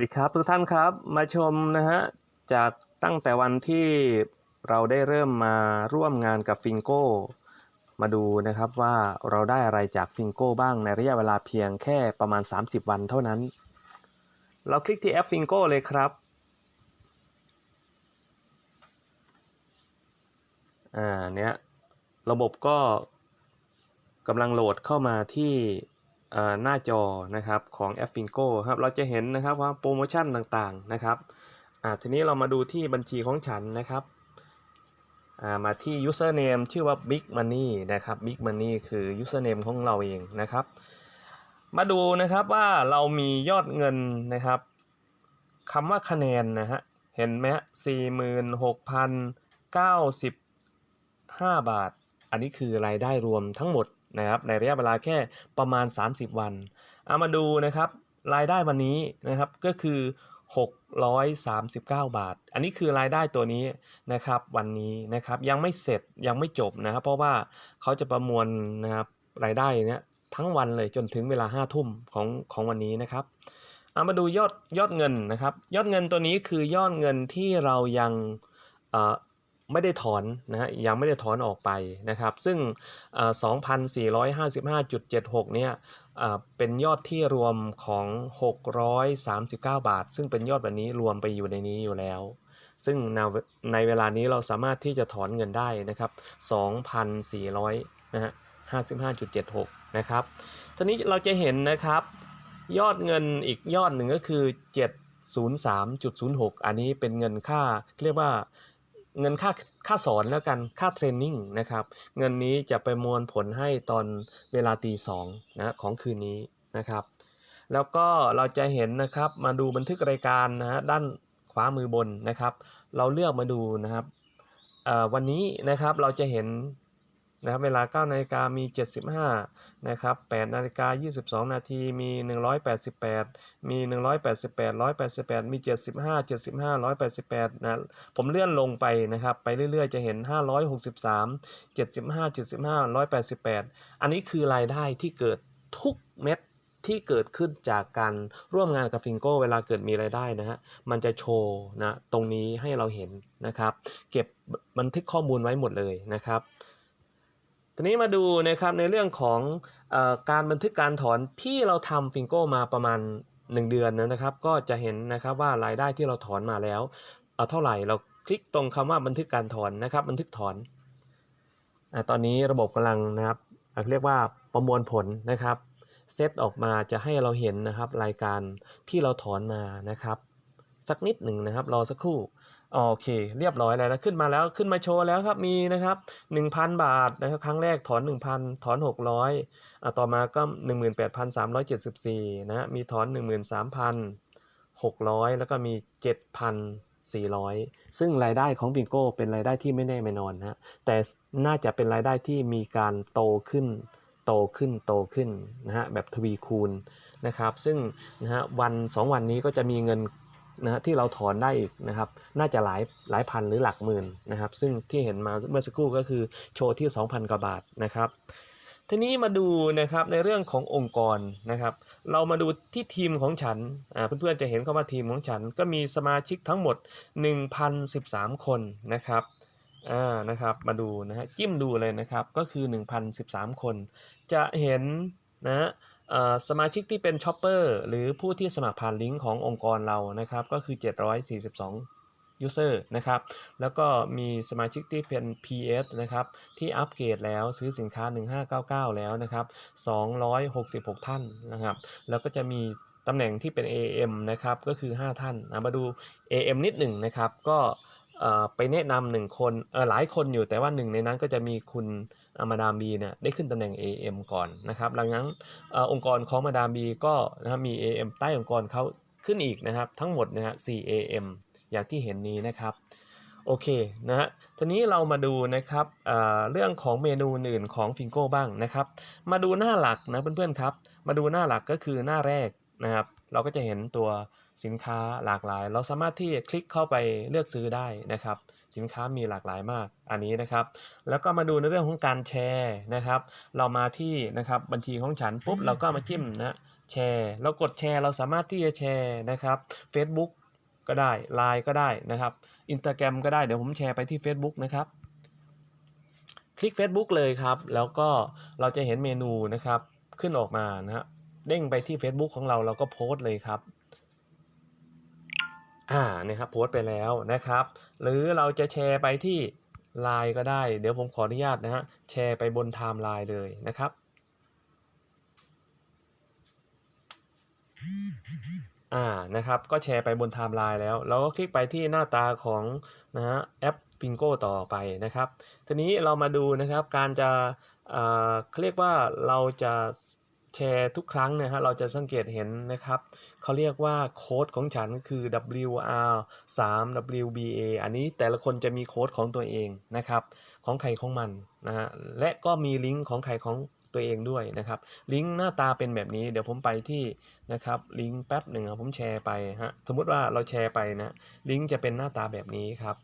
ดีครับทุกท่านครับมาชมนะฮะจากตั้งแต่วันที่เราได้เริ่มมาร่วมงานกับฟิงโก้มาดูนะครับว่าเราได้อะไรจากฟิงโก้บ้างในระยะเวลาเพียงแค่ประมาณ 30 วันเท่านั้น เราคลิกที่แอปฟิงโก้เลยครับอ่าเนี้ยระบบก็กำลังโหลดเข้ามาที่ หน้าจอนะครับของแอปฟิงโก้ครับเราจะเห็นนะครับว่าโปรโมชั่นต่างๆนะครับอ่าทีนี้เรามาดูที่บัญชีของฉันนะครับอ่ามาที่ username ชื่อว่า Big Money นะครับ Big Money คือ username ของเราเองนะครับ มาดูนะครับว่าเรามียอดเงินนะครับคำว่าคะแนนนะฮะ เห็นไหมฮะสี่หมื่นหกพันเก้าสิบห้าบาท อันนี้คือรายได้รวมทั้งหมด นะครับในระยะเวลาแค่ประมาณ 30 วันเอามาดูนะครับรายได้วันนี้นะครับก็คือ 639 บาท อันนี้คือรายได้ตัวนี้นะครับวันนี้นะครับยังไม่เสร็จยังไม่จบนะครับ เพราะว่าเขาจะประมวลนะครับรายได้เนี้ยทั้งวันเลยจนถึงเวลา5้าทุ่มของของวันนี้นะครับเอามาดูยอดยอดเงินนะครับ ยอดเงินตัวนี้คือยอดเงินที่เรายัง ไม่ได้ถอนนะฮะยังไม่ได้ถอนออกไปนะครับ ซึ่งเอ่อ2,455.76 เนี่ยเอ่อเป็นยอดที่รวมของ 639 บาท ซึ่งเป็นยอดวันนี้รวมไปอยู่ในนี้อยู่แล้ว ซึ่งในในเวลานี้เราสามารถที่จะถอนเงินได้นะครับ 2,400นะฮะ55.76 นะครับทีนี้เราจะเห็นนะครับ ยอดเงินอีกยอดหนึ่งก็คือ 703.06 อันนี้เป็นเงินค่าเรียกว่า เงินค่าค่าสอนแล้วกันค่าเทรนนิ่งนะครับ เงินนี้จะไปมวลผลให้ตอนเวลาตีสองนะของคืนนี้นะครับ แล้วก็เราจะเห็นนะครับมาดูบันทึกรายการนะฮะด้านขวามือบนนะครับ เราเลือกมาดูนะครับวันนี้นะครับเราจะเห็น นะครับเวลา9นาฬิกามี 75นะครับ8นาฬิกา22 นาทีมี 188 มี 188 188 มี 75 75 188นะผมเลื่อนลงไปนะครับไปเรื่อยๆ จะเห็น 563 75 75 188 อันนี้คือรายได้ที่เกิดทุกเม็ดที่เกิดขึ้นจากการร่วมงานกับฟิงโก้เวลาเกิดมีรายได้นะฮะมันจะโชว์นะตรงนี้ให้เราเห็นนะครับ เก็บบันทึกข้อมูลไว้หมดเลยนะครับ ทีนี้มาดูนะครับในเรื่องของอการบันทึกการถอนที่เราทำฟิงโก้มาประมาณ 1 เดือนนะครับ ก็จะเห็นนะครับว่ารายได้ที่เราถอนมาแล้วเอาเท่าไหร่เราคลิกตรงคำว่าบันทึกการถอนนะครับ บันทึกถอนอตอนนี้ระบบกำลังนะครับเรียกว่าประมวลผลนะครับเซตออกมาจะให้เราเห็นนะครับรายการที่เราถอนมานะครับ สักนิดหนึ่งนะครับ รอสักครู่อ๋อโอเค เรียบร้อยแล้วนะขึ้นมาแล้วขึ้นมาโชว์แล้วครับมีนะครับ 1,000 บาทนะครับ ครั้งแรกถอน 1,000 ถอน 600อะต่อมาก็ 18,374 นะฮะมีถอน 13,600 แล้วก็มี7,400 ซึ่งรายได้ของบิงโก้เป็นรายได้ที่ไม่แน่ไม่นอนนะฮะแต่น่าจะเป็นรายได้ที่มีการโตขึ้น โตขึ้นโตขึ้นนะฮะแบบทวีคูณนะครับ ซึ่งนะฮะวัน 2 วันนี้ก็จะมีเงิน นะฮะที่เราถอนได้อีกนะครับ น่าจะหลายหลายพันหรือหลักหมื่นนะครับ ซึ่งที่เห็นมาเมื่อสักครู่ก็คือโชว์ที่ 2,000 กว่าบาทนะครับ ทีนี้มาดูนะครับในเรื่องขององค์กรนะครับ เรามาดูที่ทีมของฉันอ่าเพื่อนๆจะเห็นเข้ามาทีมของฉันก็มีสมาชิกทั้งหมด 1,013 คนนะครับอ่านะครับมาดูนะฮะจิ้มดูเลยนะครับก็คือ 1,013 คน จะเห็นนะฮะ สมาชิกที่เป็นช็อปเปอร์หรือผู้ที่สมัครผ่านลิงก์ขององค์กรเรานะครับ ก็คือ 742 user นะครับ แล้วก็มีสมาชิกที่เป็น PS นะครับ ที่อัปเกรดแล้วซื้อสินค้า 1599 แล้วนะครับ 266 ท่านนะครับ แล้วก็จะมีตำแหน่งที่เป็น AM นะครับ ก็คือ 5 ท่านนะมาดู AM นิดหนึ่งนะครับ ก็ไปแนะนำหนึ่งคนเออหลายคนอยู่แต่ว่าหนึ่งในนั้นก็จะมีคุณ มาดามบีเนี่ยได้ขึ้นตำแหน่ง AM ก่อนนะครับหลังนั้นอองค์กรของมาดามบีก็นะครับมี AM ใต้องค์กรเขาขึ้นอีกนะครับ ทั้งหมดนะฮะ 4 AM อย่างที่เห็นนี้นะครับโอเคนะฮะทีนี้เรามาดูนะครับเเรื่องของเมนูอื่นของฟิงโก้บ้างนะครับ มาดูหน้าหลักนะเพื่อนๆครับ มาดูหน้าหลักก็คือหน้าแรกนะครับ เราก็จะเห็นตัวสินค้าหลากหลาย เราสามารถที่จะคลิกเข้าไปเลือกซื้อได้นะครับ สินค้ามีหลากหลายมากอันนี้นะครับ แล้วก็มาดูในเรื่องของการแชร์นะครับ เรามาที่นะครับบัญชีของฉันปุ๊บเราก็มาจิ้มนะแชร์เรากดแชร์เราสามารถที่จะแชร์นะครับ Facebook ก็ได้ Line ก็ได้นะครับ Instagram ก็ได้เดี๋ยวผมแชร์ไปที่ Facebook นะครับ คลิก Facebook เลยครับ แล้วก็เราจะเห็นเมนูนะครับขึ้นออกมานะฮะเด้งไปที่ Facebook ของเราเราก็โพสต์เลยครับ อ่านะครับโพสต์ไปแล้วนะครับ หรือเราจะแชร์ไปที่ Line ก็ได้ เดี๋ยวผมขออนุญาตนะฮะแชร์ไปบนไทม์ไลน์เลยนะครับ อ่านะครับ ก็แชร์ไปบนไทม์ไลน์แล้ว เราก็คลิกไปที่หน้าตาของนะฮะแอป Pingo ต่อไปนะครับ ทีนี้เรามาดูนะครับการจะอ่าเขาเรียกว่าเราจะแชร์ทุกครั้งนะฮะเราจะสังเกตเห็นนะครับ เขาเรียกว่าโค้ดของฉันคือ WR 3 WBA อันนี้แต่ละคนจะมีโค้ดของตัวเองนะครับ ของใครของมันนะฮะ และก็มีลิงก์ของใครของตัวเองด้วยนะครับ ลิงก์หน้าตาเป็นแบบนี้ เดี๋ยวผมไปที่นะครับ ลิงก์แป๊บหนึ่งผมแชร์ไปฮะ สมมุติว่าเราแชร์ไปนะ ลิงก์จะเป็นหน้าตาแบบนี้ครับ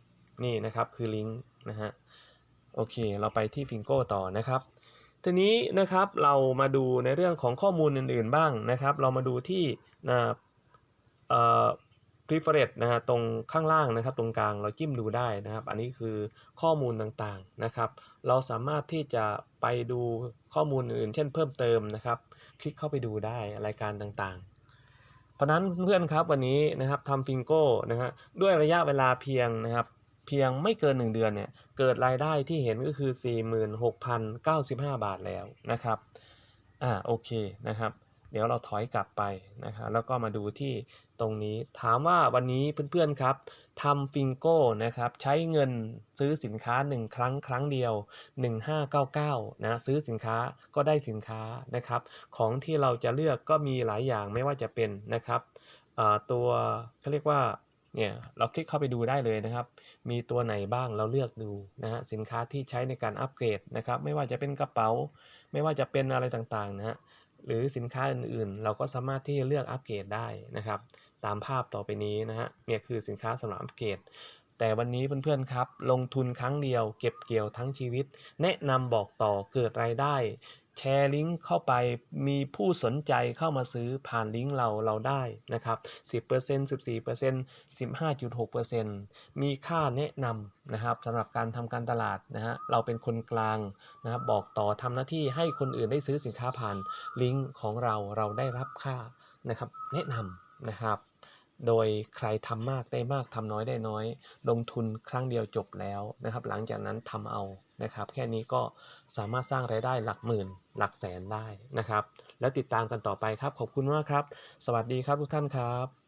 นี่นะครับคือลิงก์นะฮะ โอเค เราไปที่ฟิงโก้ต่อนะครับทีนี้นะครับเรามาดูในเรื่องของข้อมูลอื่นๆบ้างนะครับ เรามาดูที่ นะเอ่อ preference นะฮะตรงข้างล่างนะครับ ตรงกลางเราจิ้มดูได้นะครับ อันนี้คือข้อมูลต่างๆนะครับ เราสามารถที่จะไปดูข้อมูลอื่น เช่นเพิ่มเติมนะครับ คลิกเข้าไปดูได้รายการต่างๆ เพราะนั้นเพื่อนครับวันนี้นะครับทำฟิงโก้นะฮะด้วยระยะเวลาเพียงนะครับเพียงไม่เกิน 1 เดือนเนี่ยเกิดรายได้ที่เห็นก็คือ 46,095 บาทแล้วนะครับอ่าโอเคนะครับ เดี๋ยวเราถอยกลับไปนะครับแล้วก็มาดูที่ตรงนี้ถามว่าวันนี้เพื่อนๆครับทำฟิงโก้นะครับใช้เงินซื้อสินค้า 1 ครั้งครั้งเดียว 1599นะซื้อสินค้าก็ได้สินค้านะครับ ของที่เราจะเลือกก็มีหลายอย่างไม่ว่าจะเป็นนะครับตัวเขาเรียกว่าเนี่ยเราคลิกเข้าไปดูได้เลยนะครับ มีตัวไหนบ้างเราเลือกดูนะฮะสินค้าที่ใช้ในการอัปเกรดนะครับ ไม่ว่าจะเป็นกระเป๋า ไม่ว่าจะเป็นอะไรต่างๆนะฮะ หรือสินค้าอื่นๆ เราก็สามารถที่จะเลือกอัปเกรดได้นะครับ ตามภาพต่อไปนี้นะฮะเนี่ยคือสินค้าสำหรับอัปเกรด แต่วันนี้เพื่อนๆครับ ลงทุนครั้งเดียว เก็บเกี่ยวทั้งชีวิต แนะนำบอกต่อเกิดรายได้ แชร์ลิงก์เข้าไปมีผู้สนใจเข้ามาซื้อผ่านลิงก์เราเราได้นะครับ10% 14% 15.6%มีค่าแนะนำนะครับสำหรับการทำการตลาดนะฮะเราเป็นคนกลางนะครับบอกต่อทำหน้าที่ให้คนอื่นได้ซื้อสินค้าผ่านลิงก์ของเราเราได้รับค่านะครับแนะนำนะครับ โดยใครทำมากได้มากทำน้อยได้น้อย ลงทุนครั้งเดียวจบแล้วนะครับ หลังจากนั้นทำเอานะครับ แค่นี้ก็สามารถสร้างรายได้หลักหมื่น หลักแสนได้นะครับ แล้วติดตามกันต่อไปครับ ขอบคุณมากครับ สวัสดีครับทุกท่านครับ